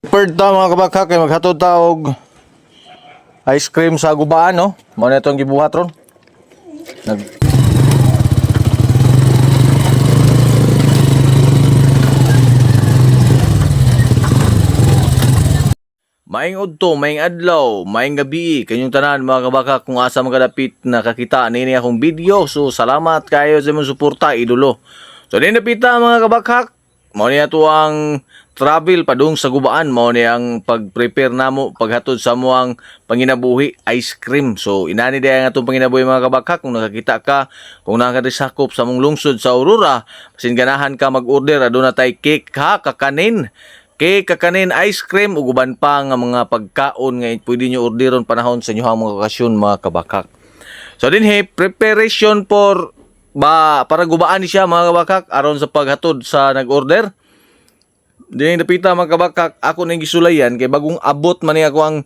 Third ta mga kabakha kay maghatod ta og ice cream sa gubaan no. Mao na itong gibuhat ron. Nag Maing udto, maing adlaw, maing gabi, kanyong tanan mga kabaka kung asa magadapit nakakita nini akong video. So salamat kayo sa mong suporta idolo. So din napita mga kabakak, mao niya to ang travel padung sa gubaan, mao niya ang pag-prepare namo paghatod sa mo ang panginabuhi ice cream. So inani dia ang atong panginabuhi mga kabakak kung nakakita ka, kung nakadisakop sa mong lungsod sa Aurora, masin ganahan ka mag-order aduna tay cake ha kakanin kay kakanin ice cream ug uban pa nga mga pagkaon nga pwede nyo orderon panahon sa inyong mga okasyon mga kabakak. So din he preparation for ba para gubaan ni siya mga kabakak aron sa paghatod sa nag-order. Din napita mga kabakak ako ning gisulayan kay bagong abot man ni ako ang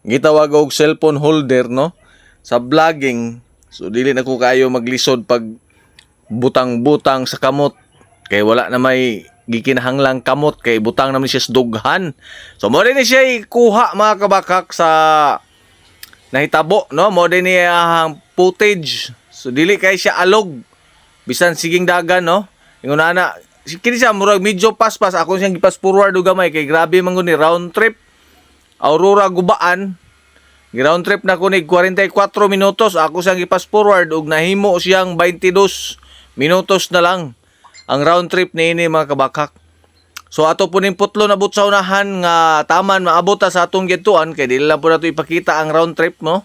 gitawag og cellphone holder no sa vlogging. So dili na ko kayo maglisod pag butang-butang sa kamot kay wala na may gikinahanglang kamot kay butang naman siya sa dughan. So mo din siya ikuha mga kabakak sa nahitabo no mo din niya ang footage. So dili kay siya alog bisan siging dagan no. Ingon ana kini siya murag medyo paspas ako siyang gipas forward og gamay kay grabe man gud ni round trip Aurora gubaan Ground trip na ko ni 44 minutos. Ako siyang ipas forward ug nahimo siyang 22 minutos na lang ang round trip ni ini mga kabakak. So ato po ning putlo na sa nga taman maabot ta sa atong gituan kay dili lang po nato ipakita ang round trip no.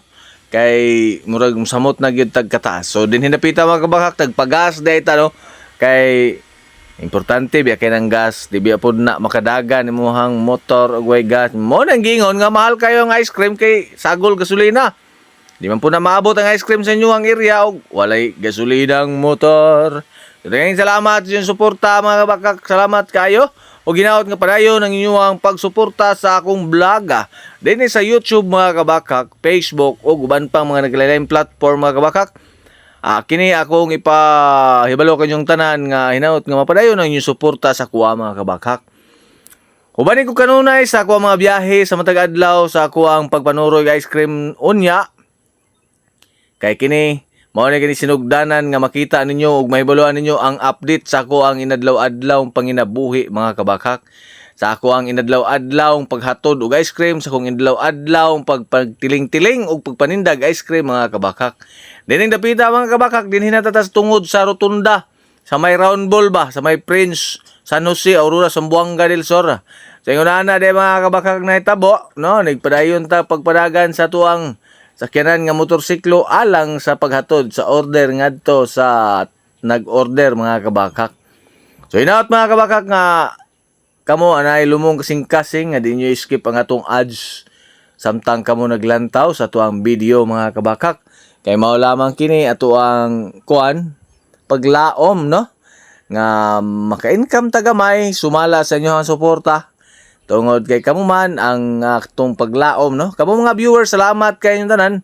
Kay murag samot na gyud tag kataas. So din hinapita mga kabakak tagpagas dayta no. Kay Importante biya kay ng gas, di biya pod na makadagan imong motor way gas. Mo nang gingon nga mahal kayo ang ice cream kay sagol gasolina. Di man po na maabot ang ice cream sa inyo ang area og walay gasolina ang motor. Daghang salamat sa suporta mga bakak. Salamat kayo. O ginaot nga padayon ng inyong pagsuporta sa akong vloga. Dinhi sa YouTube mga kabakak, Facebook o uban pang mga naglalayang platform mga kabakak. Ah, kini akong ipahibalo kanyong tanan nga hinaot nga mapadayon ang inyong suporta sa kuha mga kabakak. Ubanin ko kanunay sa ako mga biyahe sa matag adlaw sa ako ang pagpanuroy ice cream unya. Kay kini mao na kini sinugdanan nga makita ninyo ug mahibaluan ninyo ang update sa ako ang inadlaw-adlaw panginabuhi mga kabakak. Sa ako ang inadlaw-adlaw paghatod og ice cream, sa akong inadlaw-adlaw pagpagtiling-tiling ug pagpanindag ice cream mga kabakak. Dining dapita mga kabakak din hinatatas tungod sa rotunda sa may round ball ba sa may Prince San Jose Aurora Sambuanga del Sur. Sa ingon na de mga kabakak na hitabo no nagpadayon ta pagpadagan sa tuang sakyanan nga motorsiklo alang sa paghatod sa order ngadto sa nag-order mga kabakak. So inaot mga kabakak nga kamo anay lumong kasing-kasing nga di nyo skip ang atong ads. Samtang kamo naglantaw sa tuang video mga kabakak. Kay mao lamang kini ato ang kuan paglaom no? Nga maka-income tagamay sumala sa inyo ang suporta. Tungod kay kamo man ang atong paglaom no? Kamo mga viewers salamat kay inyong tanan.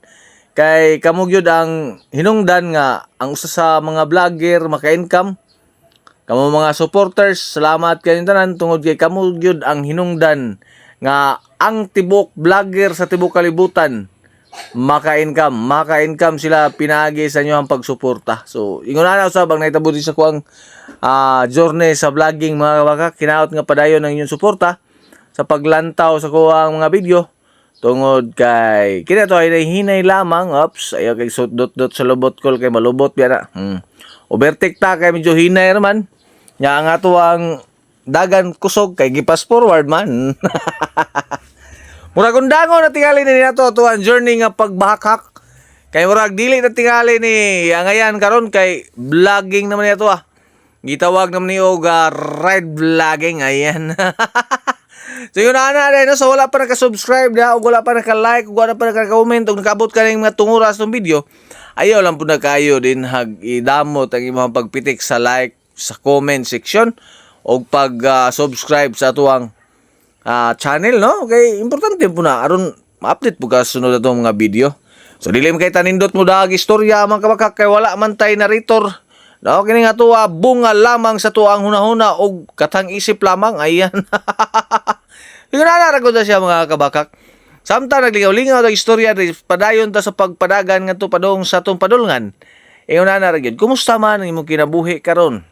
Kay kamo gyud ang hinungdan nga ang usa sa mga vlogger maka-income kamo mga supporters salamat kay inyong tanan. Tungod kay kamo ang hinungdan nga ang tibok vlogger sa tibok kalibutan. Maka-income maka-income sila. Pinagi sa inyo ang pagsuporta. So ingon na usab ang naitabo sa kuang ah, journey sa vlogging mga kabaka kinaot nga padayon ng inyong suporta sa paglantaw sa kuang mga video. Tungod kay kina to ay hinay lamang ops ayo kay dot dot sa lubot kol kay malubot biya na hmm. ta kay medyo hinay naman nya nga to ang dagan kusog kay gipas forward man Murag undangon na tingali ni nato to ang journey nga pagbahakak. Kay murag dili na tingali ni angayan karon kay vlogging naman ito ah. Gitawag naman ni og ah, ride vlogging ayan. so yun na na rin, so wala pa naka-subscribe na, o wala pa naka-like, o wala pa naka-comment, o nakabot ka ng mga tunguras ng video, ayaw lang po na kayo din hag idamot ang imong pagpitik sa like, sa comment section, o pag-subscribe sa tuwang ah, channel no kay importante po na aron ma-update po ka sunod itong mga video so dili kay tanindot mo dag istorya man kabakak wala man tay narrator no kini nga tuwa bunga lamang sa tuang hunahuna og katang isip lamang ayan Yung nanaragod na siya mga kabakak. Samtang naglingaw-lingaw ang istorya rin, padayon ta sa pagpadagan nga to padong sa tong padulngan. Ingon na naragid, kumusta man ang imong kinabuhi karon?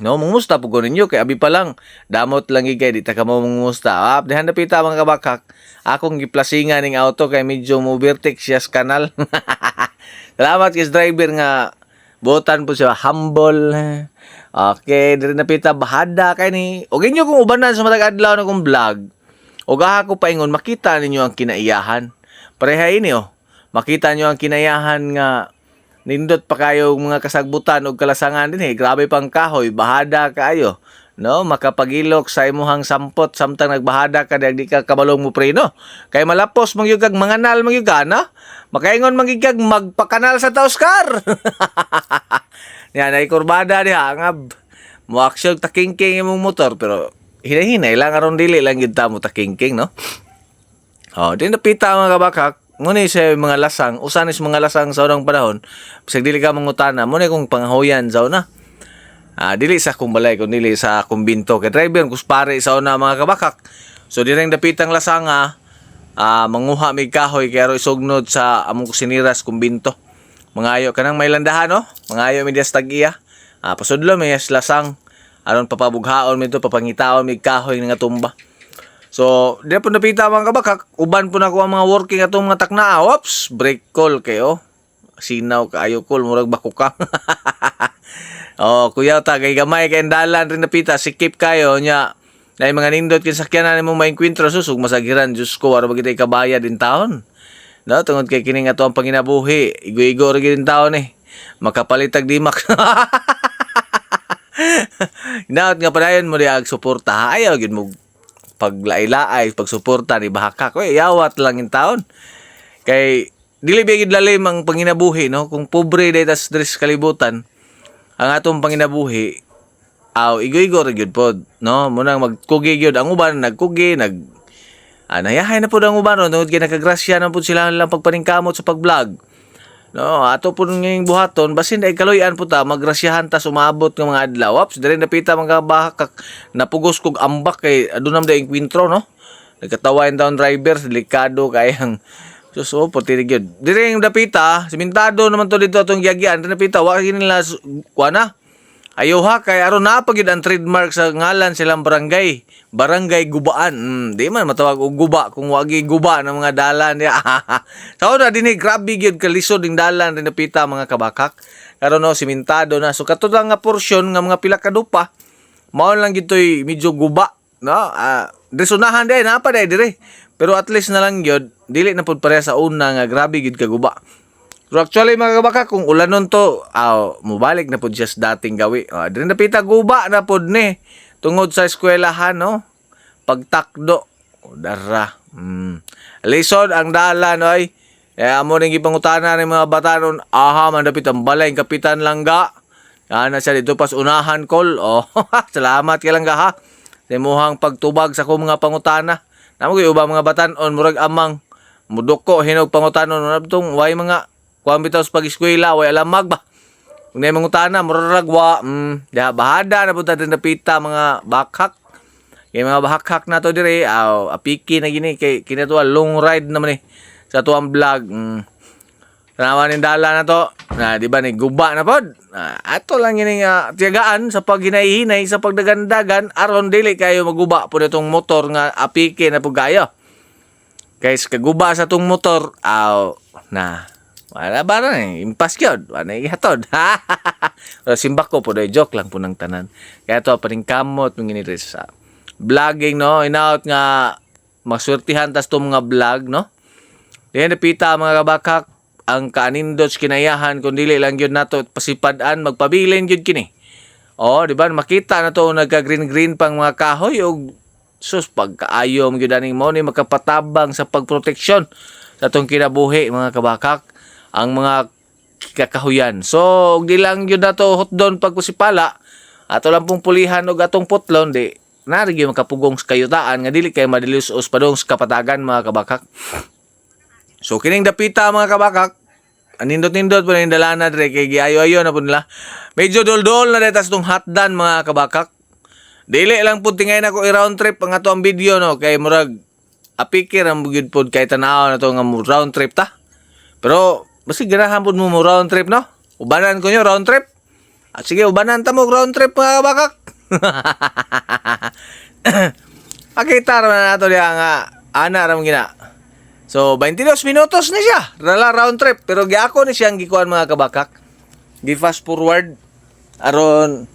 No, mumusta po ko ninyo kay abi pa lang. Damot lang gigay di ta ka mo mumusta. Ah, dihan na pita mga kabakak. Akong giplasingan ning auto kay medyo mobertik siya sa kanal. Salamat kay driver nga butan po siya humble. Okay, diri na pita bahada kay ni. Og inyo kung ubanan sa matag adlaw na kong vlog. Og aha ko paingon makita ninyo ang kinaiyahan. Pareha ini oh. Makita nyo ang kinayahan nga nindot pa kayo mga kasagbutan o kalasangan din eh. Grabe pang kahoy, bahada kayo. No, makapagilok sa imuhang sampot samtang nagbahada ka di ka kabalong mo pre no. Kay malapos mangyugag manganal mangyuga no. Makaingon mangyugag magpakanal sa Tauskar. Yan ay kurbada diha ngab. Mo action takingking imong motor pero hinay-hinay lang aron dili lang gid ta mo takingking no. Oh, din napita mga kabakak. Ngunit sa mga lasang, usanis mga lasang sa unang panahon, bisag dili ka mangutana, muna kung panghoyan sa una. Ah, dili sa kumbalay, kung dili sa kumbinto. Kay driver, kuspare sa una mga kabakak. So, direng dapitang lasanga, ah, manguha may kahoy, kaya ro isugnod sa among kusiniras kumbinto. Mangayo ka nang may landahan, no? Mangayo may dias tag-iya. Ah, pasudlo may lasang. Aron papabughaon mi to, papangitaon may kahoy nga tumba. So, di po napita mga kabakak, uban po na ko ang mga working atong mga takna. Oops, break call kayo. Sinaw kayo call, murag bako ka. oh, kuya ta, kay gamay kay dalan rin napita, sikip kayo nya. Na mga nindot kin sakyanan mo maengkwentro susug masagiran Diyos ko wala bagay kabaya din taon. No, tungod kay kining ato ang panginabuhi, igo-igo ra gid taon eh. Makapalitag dimak. Inaot nga padayon mo diag suporta. Ayaw gid mo paglaay-laay, pagsuporta ni Bahaka. Koy, yawat lang in taon. Kay, dili bigid lalim ang panginabuhi, no? Kung pobre day tas dress kalibutan, ang atong panginabuhi, aw, igo-igo ra gyud pod, no? Munang magkugi gyud ang uban, nagkugi, nag ah, nayahay na pod ang uban, no? Kay nakagrasya na pod sila lang pagpaningkamot sa pag-vlog. No, ato po ngayong buhaton, basin ay kaloyan po ta, magrasyahan ta sumabot ng mga adlaw. Ops, dali napita mga bahakak, napugos kog ambak kay adunam da kwintro, no? Nagkatawain daw driver, delikado kayang Sus, oh, puti rin yun. Dire yung dapita, simentado naman to dito itong gyagian. Napita, wala nila, kuana. Ayaw ha, kay aron na pag ang trademark sa ngalan silang barangay. Barangay Gubaan. Hmm, di man matawag og guba kung wagi guba ng mga dalan niya. Sao na dinhi grabe gyud kalisod ning dalan rin napita mga kabakak. Karon no simentado na. So kato lang nga porsyon nga mga pila ka dupa. Mao lang gitoy medyo guba, no? Ah, desunahan din napa dai dire. Pero at least na lang gyud dili na pud pareha sa una nga grabe gyud ka guba. Pero actually mga kabaka, kung ulanon to, aw, mubalik na po siya sa dating gawi. Uh, Dili napita guba na po ni. Tungod sa eskwelahan, no? Pagtakdo. O, dara. Mm. Lisod ang dalan, oy. Eh, amo rin ipangutana ng mga batanon. Aha, mandapit ang balay, kapitan lang ga. Yan na siya dito pas unahan call. Oh, salamat ka lang ga ha. Sa pagtubag sa kong mga pangutana. Namo kay ubang mga batanon murag amang mudoko hinog pangutanon nabtong way mga kuan bitaw sa pag-eskwela way alamag ba. Kung na mangutana murag wa mm, diha bahada na punta din napita mga bakhak. Kay mga bakhak na to dire aw apiki na gini kay kinatuwa long ride naman eh sa tuang vlog. Mm. Tanawa ni dala na to. Na di ba ni guba na pod. Ah, ato lang yun nga tiyagaan sa paghinay-hinay sa pagdagandagan aron dili kayo maguba po itong motor nga apike na po kayo. Guys, kaguba sa tong motor, aw, na, wala ba na eh, impas yun, wala ihatod. Simbak ko po, joke lang po ng tanan. Kaya to, paring kamot, mong ginires sa vlogging, no, inaot nga, maswertihan tas to mga vlog, no. Diyan napita mga kabakak, ang kanindots kinayahan, kung dili lang yun nato, pasipadan, magpabilin yun kini. Oh, di ba? Makita na to nagka-green-green pang mga kahoy o sus pagkaayo mo gyud aning mo ni makapatabang sa pagproteksyon sa atong kinabuhi mga kabakak ang mga kakahuyan. So, di lang yun na to hotdon pagkusipala, ato lang pong pulihan og atong putlon, di, nari gyud makapugong sa kayutaan, nga dili kay madilis os padong sa kapatagan mga kabakak. So, kining dapita mga kabakak, anindot-nindot po na yung dalana dre, kay giayo-ayo na po nila. Medyo dol-dol na detas tong hotdan mga kabakak. Dili lang pud tingay na ko i-round trip ang ato ang video no kay murag apikir ang bugid pod kay tanaw na to nga round trip ta. Pero basi ganahan pud mo mo round trip no. Ubanan ko nyo round trip. At sige ubanan ta mo round trip mga bakak. Pakita naman na nato diya nga ana ram gina. So 22 minutos ni siya. Rala round trip pero giako ni siyang gikuan mga kabakak. Gi fast forward aron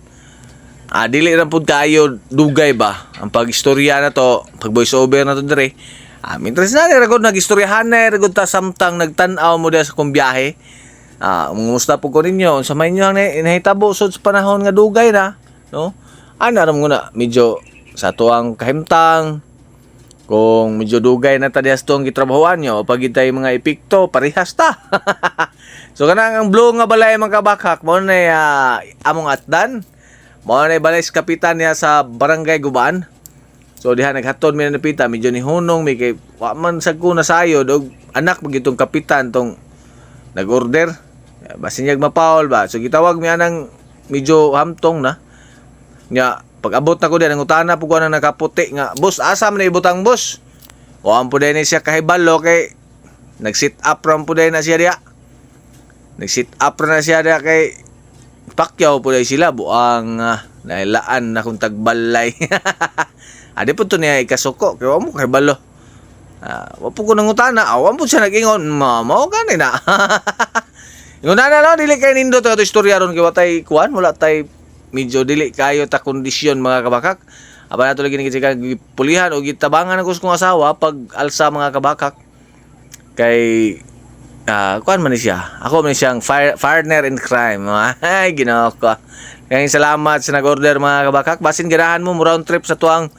Ah, dili ra pud kayo dugay ba ang pagistorya na to, pag voice over na to dire. Ah, mintres na ni ragod nagistoryahan na ragod ta samtang nagtan-aw mo sa kong biyahe. Ah, mumusta po ko ninyo sa may inyo ang nahi- nahitabo sud sa panahon nga dugay na, no? Ana ra mo na medyo sa tuang kahimtang kung medyo dugay na ta diha sa tuang gitrabahoan nyo pag itay mga epikto parehas ta. so kanang ang blow nga balay mga kabakak mo na ah, among atdan Mao na balay kapitan niya sa barangay Guban. So diha naghatod mi na napita medyo ni hunong mi kay wa man sad ko nasayod og anak magitong kapitan tong nag-order. Basin niyag mapaol ba. So gitawag mi anang medyo hamtong na. Nya pag abot na ko diyan utana pug na nakaputi nga boss asa man ibutang boss. O ang puday ni siya kahibalo kay nag-sit up ram puday na siya diha. Nag-sit up ra na siya diha kay po dahil sila buang uh, nailaan na kung tagbalay. Adi po to niya ikasuko. Kaya mo kay balo. Ah, wa po ko nangutana. Awan po siya nag-ingon. Ma, mao gani na. Ingon na no, dili kay nindo to istorya ron kay watay kuan, wala tay medyo dili kayo ta kondisyon mga kabakak. Aba nato lagi ni pulihan o gitabangan sa kong asawa pag alsa mga kabakak. Kay Ah, kuan man siya. Ako man siyang fire, partner in crime. Ay, ginawa ko. Kaya salamat sa nag-order mga kabakak. Basin ganahan mo round trip sa tuang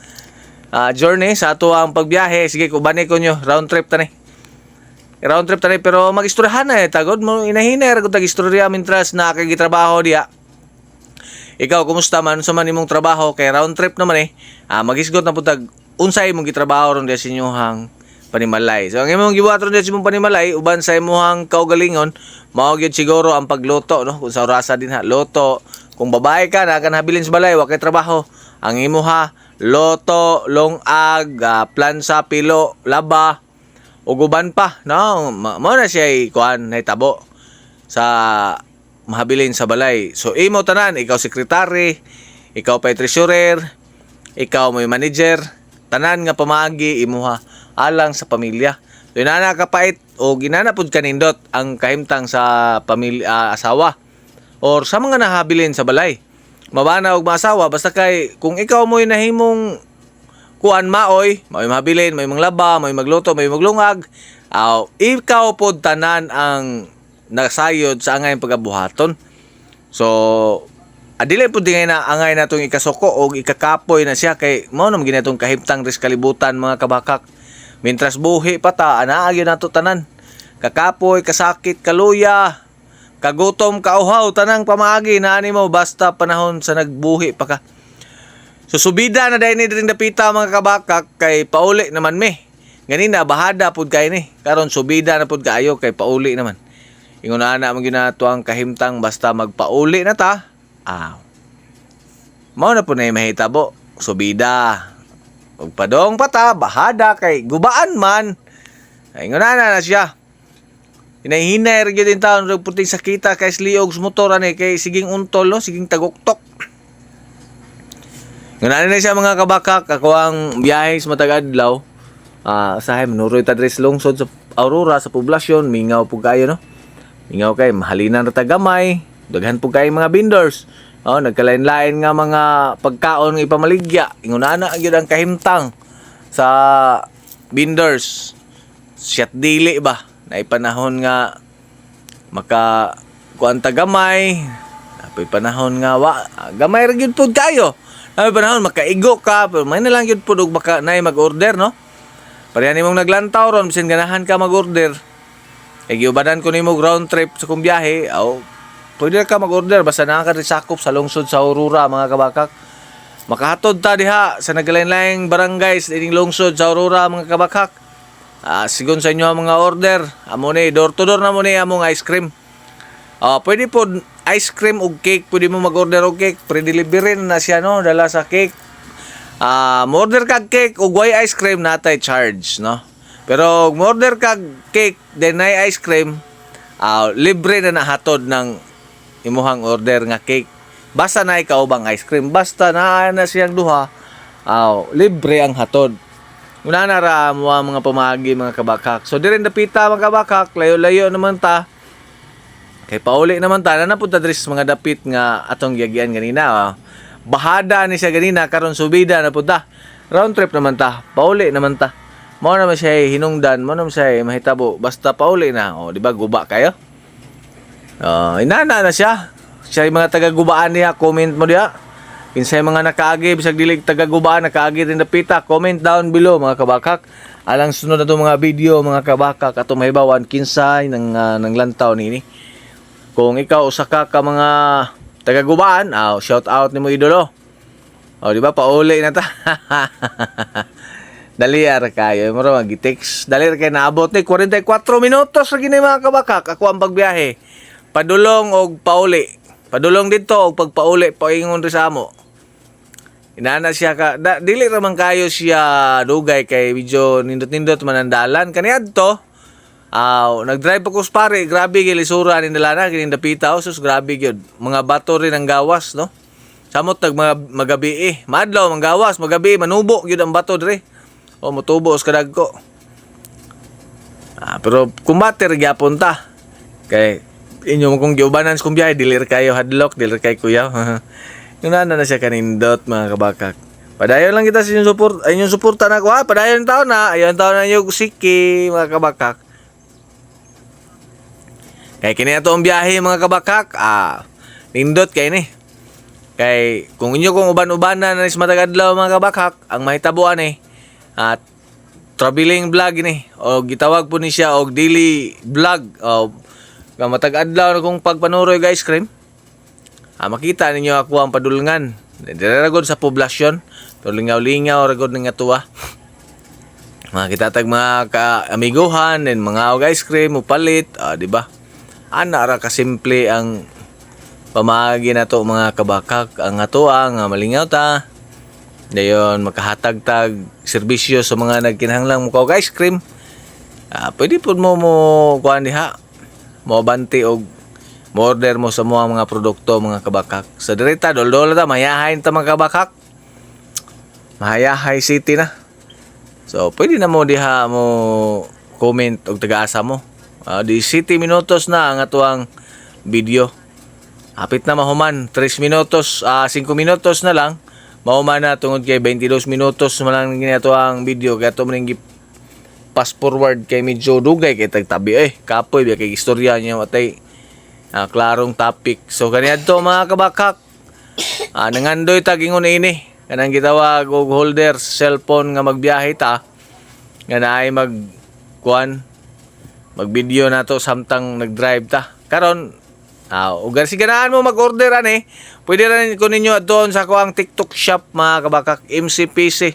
ah, journey, sa tuang pagbiyahe. Sige, kubani ko nyo. Round trip tani. Round trip tani pero magistoryahan na eh. Tagod mo inahiner kung tagistorya mintras na kagitrabaho diya. Ikaw, kumusta man sa man imong trabaho? Kay round trip naman eh. Ah, magisgot na putag unsay imong gitrabaho ron diya sa inyong panimalay. So ang imong gibuhat ron diya sa imong panimalay uban sa imong kaugalingon mao gyud siguro ang pagluto no kung sa orasa din ha. Loto kung babae ka na kan habilin sa balay wa kay trabaho. Ang imo ha loto, longag, ah, plansa, pilo, laba ug uban pa no mao na siya kuan nahitabo sa mahabilin sa balay. So imo tanan, ikaw sekretary, ikaw pa treasurer, ikaw may manager, tanan nga pamagi imuha alang sa pamilya. So inana kapait o ginana pud kanindot ang kahimtang sa pamilya ah, asawa or sa mga nahabilin sa balay. Mabana og maasawa basta kay kung ikaw mo'y nahimong kuan maoy, may mabilin, may manglaba, may magluto, may maglungag, aw ikaw pod tanan ang nasayod sa angay pagabuhaton. So, adili po din na angay na itong ikasuko o ikakapoy na siya kay mao naman ginatong kahimtang ris kalibutan mga kabakak. Mintras buhi pa ta, anaagyo na to tanan. Kakapoy, kasakit, kaluya, kagutom, kauhaw, tanang pamagi na mo basta panahon sa nagbuhi pa ka. So subida na dahil ni rin napita mga kabakak kay pauli naman me. Ganina bahada pud kay ni. Karon subida na pud kaayo kay pauli naman. Ingon na na ginatuang kahimtang basta magpauli na ta. Ah. Mao na po na yung mahitabo. Subida. Ug padong pata bahada kay gubaan man. Ingon na, na siya. Hinahinay ra gyud taon rog puting sakita kay sliog sa motor ani kay siging untol no, siging taguktok. Ngayon na siya mga kabakak, ako ang biyahe sa matag adlaw. Ah, usahay manuroy ta dres lungsod sa Aurora sa poblasyon, mingaw po kayo no. Mingaw kay mahalinan ra ta gamay, daghan po kayo mga vendors. Oh, nagkalain-lain nga mga pagkaon nga ipamaligya. Inguna na gyud ang kahimtang sa vendors. Siyat dili ba? Na panahon nga maka kuan ta gamay. Napay panahon nga wa gamay ra gyud pud kayo. Napay panahon makaigo ka pero may na lang gyud pud og baka nay mag-order no. Pareha nimong naglantaw ron bisan ganahan ka mag-order. E giubanan ko nimo ground trip sa kong biyahe. Aw, pwede ka mag-order basta nakaka-resakop sa lungsod sa Aurora mga kabakak. Makahatod ta diha sa naglain-laing barangay sa ining lungsod sa Aurora mga kabakak. Ah, sigon sa inyo ang mga order. Amo ni door to door na mo ni among ice cream. Ah, pwede po ice cream ug cake, pwede mo mag-order og cake, pre-delivery na siya no, dala sa cake. Ah, order kag cake ug way ice cream natay charge, no? Pero order kag cake then ice cream, ah, libre na nahatod ng imuhang order nga cake. Basta na ikaw bang ice cream, basta naa na siyang duha, ah, libre ang hatod. Una na ra mo mga pamagi mga kabakak. So dire dapita mga kabakak, layo-layo naman ta. Kay pauli naman ta na napunta diri mga dapit nga atong giagian ganina. ah. Bahada ni siya ganina karon subida na punta. Round trip naman ta. Pauli naman ta. Mao naman siya hinungdan, mao naman siya mahitabo. Basta pauli na. O, di ba guba kayo? Oh, inana na siya. Siya mga taga-gubaan niya, comment mo diha. Kinsay mga nakaagi, bisag dilig taga-gubaan, nakaagi rin napita, comment down below mga kabakak. Alang sunod na mga video, mga kabakak, ato mahibawan, kinsay ng, ah, ng lantaw nini. Kung ikaw usa ka ka mga taga-gubaan, ah, shout out ni mo idolo. O, di ba? Pauli na ta. Dali ar kayo. Muro mag-text. Dali ar kayo naabot ni 44 minutos lagi ni mga kabakak. Ako ang pagbiyahe. Padulong og pauli. Padulong dito og pagpauli paingon ri sa amo. Inana siya ka. Da, dili raman kayo siya dugay kay medyo nindot-nindot man ang dalan. Kaniadto, Aw, nag-drive ako sa pare, grabe gyud lisura ni nalana kini dapita oh, sus grabe gyud. Mga bato rin ang gawas, no? Samot nag mga magabi eh. Madlaw ang gawas, magabi manubo gyud ang bato dire. O mutubo sa kadag ko. Ah, pero kumbater gyapon ta. Kay inyo kung giubanan sa kong biyahe, dilir kayo hadlock, dilir kay kuya. Yung na siya kanindot mga kabakak. Padayon lang kita sa inyong support, ay inyong suporta na ko ha. Padayon taon na, ayon taon na yung siki mga kabakak. Kay kini ato ang biyahe mga kabakak, ah, nindot kay ni. Kay kung inyo kung uban-ubanan na is matagadlaw mga kabakak, ang mahitabuan eh, at traveling vlog ni o gitawag po ni siya og daily vlog o matag-adlaw na kung pagpanuroy guys cream. Ah, makita ninyo ako ang padulngan. Dire ra gud sa poblasyon, tulingaw-lingaw ra gud nga tuwa. Mga kita tag mga ka-amiguhan and mga og ice cream upalit, ah, di ba? Ana ra ka simple ang pamagi na to mga kabakak ang ato ang malingaw ta. Dayon makahatag-tag serbisyo sa mga nagkinahanglang mo og ice cream. Ah, pwede po mo mo kuan diha. Mo banti og mo order mo sa mga mga produkto mga kabakak. Sa direta dol-dol ta mayahay ta mga kabakak. Mahayahay city na. So, pwede na mo diha mo comment og taga-asa mo. Ah, di 7 minutos na ang atuang video. Hapit na mahuman, 3 minutos, ah 5 minutos na lang. Mahuman na tungod kay 22 minutos man lang ginato ang video kaya to man pass forward kay medyo dugay kay tagtabi eh kapoy biya kay istorya niya matay ah, klarong topic. So kaniadto mga kabakak. Ah, nangandoy tag ingon ini. Kanang gitawag og holder cellphone nga magbiyahe ta. Nga naay mag kuan mag-video na to samtang nag-drive ta. Karon, ah, uh, ugar siganaan mo mag-order ani. Pwede rin ko ninyo doon sa ko ang TikTok shop mga kabakak MCPC.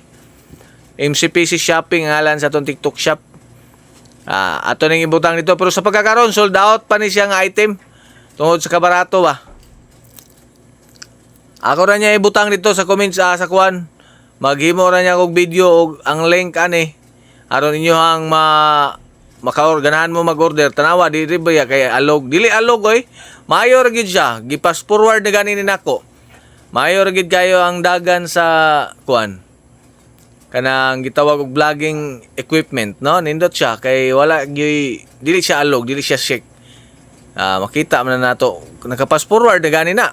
MCPC shopping ngalan sa tong TikTok shop. Ah, ato ning ibutang dito pero sa pagkakaroon sold out pa ni siyang item tungod sa kabarato ba. Ako ra niya ibutang dito sa comments ah, sa kuan. Maghimo ra niya og video og ang link ani. Aron ninyo ang ma makaorganahan mo mag-order. Tanawa dili ba ya kay alog? Dili alog oy. Mayor gid siya. Gipas forward na ganin nako. Mayor gid kayo ang dagan sa kuan. Kanang gitawag og vlogging equipment no? Nindot siya kay wala gyud dili siya alog dili siya shake Ah, makita man na nato. Nakapas forward na gani na.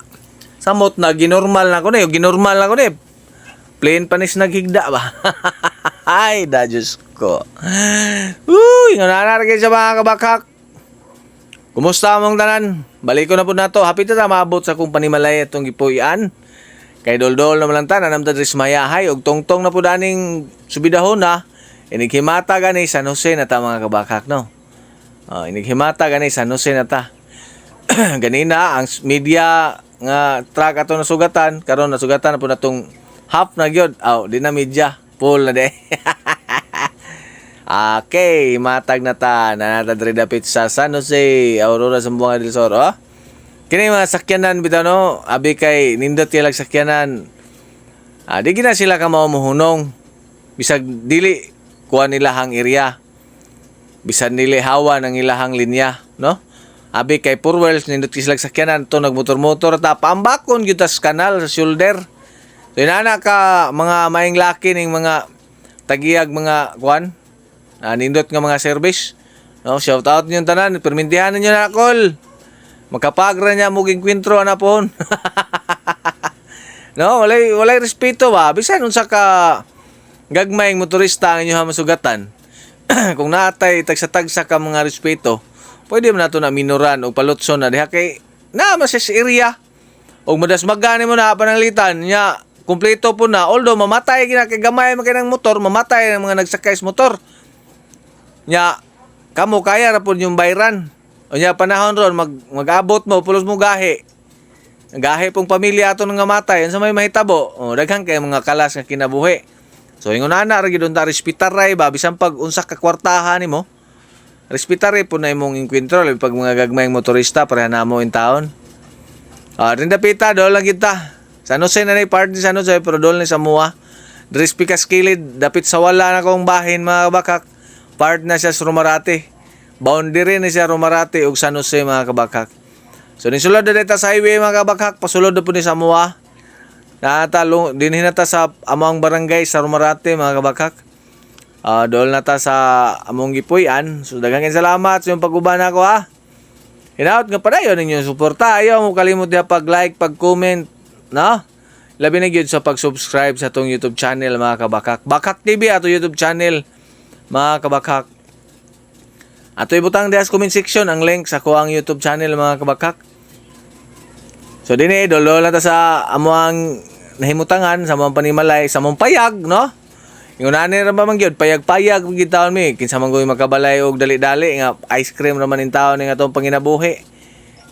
Samot na ginormal na ko ni ginormal na ko ni plain panis naghigda ba? Ay da Diyos ko. Uy nga nanaragay sa mga kabakak. Kumusta mong tanan? Balik ko na po na to hapit na maabot sa kung panimalay itong gipuyan. Kay doldol naman lang tanan namda dris mayahay. Og tongtong na po daning subidahon na inighimata gani San Jose na ta mga kabakak no Oh, inighimata gani San Jose na ta. Ganina ang media nga track ato nasugatan karon nasugatan na po natong half na gyud. Aw, di na media. Full na de. okay, matag na ta. Nanata diri dapit sa San Jose, Aurora Zamboanga del Sur. Oh? Kini mga sakyanan bitaw no, abi kay nindot kay sakyanan. Ah, di gina sila ka maumuhunong. Bisag dili kuha nila hang area. Bisan dili hawa ng ilahang linya, no? Abi kay Purwells nindot kislag sakyanan to nagmotor-motor ta pambakon gyud tas kanal sa shoulder. So inana ka mga maing laki ning mga tagiyag mga kuan. Ah, nindot nga mga service. No, shout out niyo tanan, permintihan niyo na kol. Makapagra niya muging kwentro na pon. no, walay walay respeto ba. Bisan unsa ka gagmayng motorista ang inyo masugatan. Kung natay tagsa-tagsa ka mga respeto, pwede man nato na minoran o palutson na diha kay na masis area. Og madas magani mo na pananglitan nya kumpleto po na although mamatay gina kay gamay man kay ng motor, mamatay ang mga nagsakay sa motor. Nya kamo kaya ra pod yung bayran. O nya panahon ron mag magabot mo pulos mo gahi. Gahi pong pamilya ato nga matay sa may mahitabo. O daghan kay mga kalas nga kinabuhi. So ingon ana ra gid ta respetar ray ba bisan pag unsa ka kwartahan nimo. Respetar ray po na imong inkwentro labi pag mga gagmayng motorista para na mo in taon. Ah, rinda pita dol lang kita. Sa Jose na ni party sa Jose pero dol ni sa mua. Dres pikas kilid dapit sa wala na kong bahin mga kabakak. Part na siya sa Romarate. Boundary na siya Romarate ug San Jose mga kabakak. So nisulod na dito sa highway mga kabakak, pasulod na po ni Samoa. Natalo din hinata sa among barangay sa Romarate mga kabakak. Ah, dool na ta sa among gipuy-an. So daghang salamat sa inyong pag-uban ako ha. Hinaut nga padayon ninyo suporta. Ayaw mo kalimot diha pag-like, pag-comment, no? Labi na gyud sa pag-subscribe sa tong YouTube channel mga kabakak. Bakak TV ato YouTube channel mga kabakak. Ato ibutang diha sa comment section ang link sa kuang YouTube channel mga kabakak. So dinhi dolo lang ta sa amuang nahimutangan sa mong panimalay sa mong payag no. Yung nani ra man gyud payag-payag gyud taon mi kinsa man goy makabalay og dali-dali nga ice cream ra man in taon nga atong panginabuhi.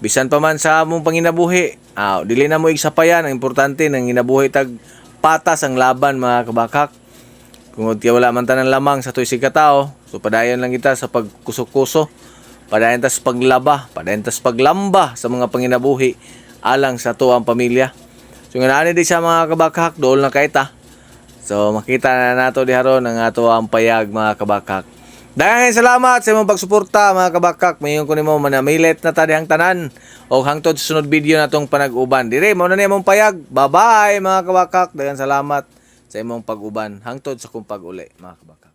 Bisan pa man sa among panginabuhi. Ah, dili na mo igsapayan ang importante nang ginabuhi tag patas ang laban mga kabakak. Kung kaya wala man tanang lamang sa tuig katao, so padayon lang kita sa pagkusok-kuso, padayon tas paglaba, padayon tas paglamba sa mga panginabuhi alang sa tuwang pamilya. So nga di siya mga kabakak, dool na kay ta. So makita na nato di haron ang ato ang payag mga kabakak. Daghang salamat sa imong pagsuporta mga kabakak. Mayon ko nimo manamilit na ta dihang tanan o hangtod sa sunod video natong panag-uban. Dire mo na ni imong payag. Bye-bye mga kabakak. Daghang salamat sa imong pag-uban hangtod sa kung pag-uli mga kabakak.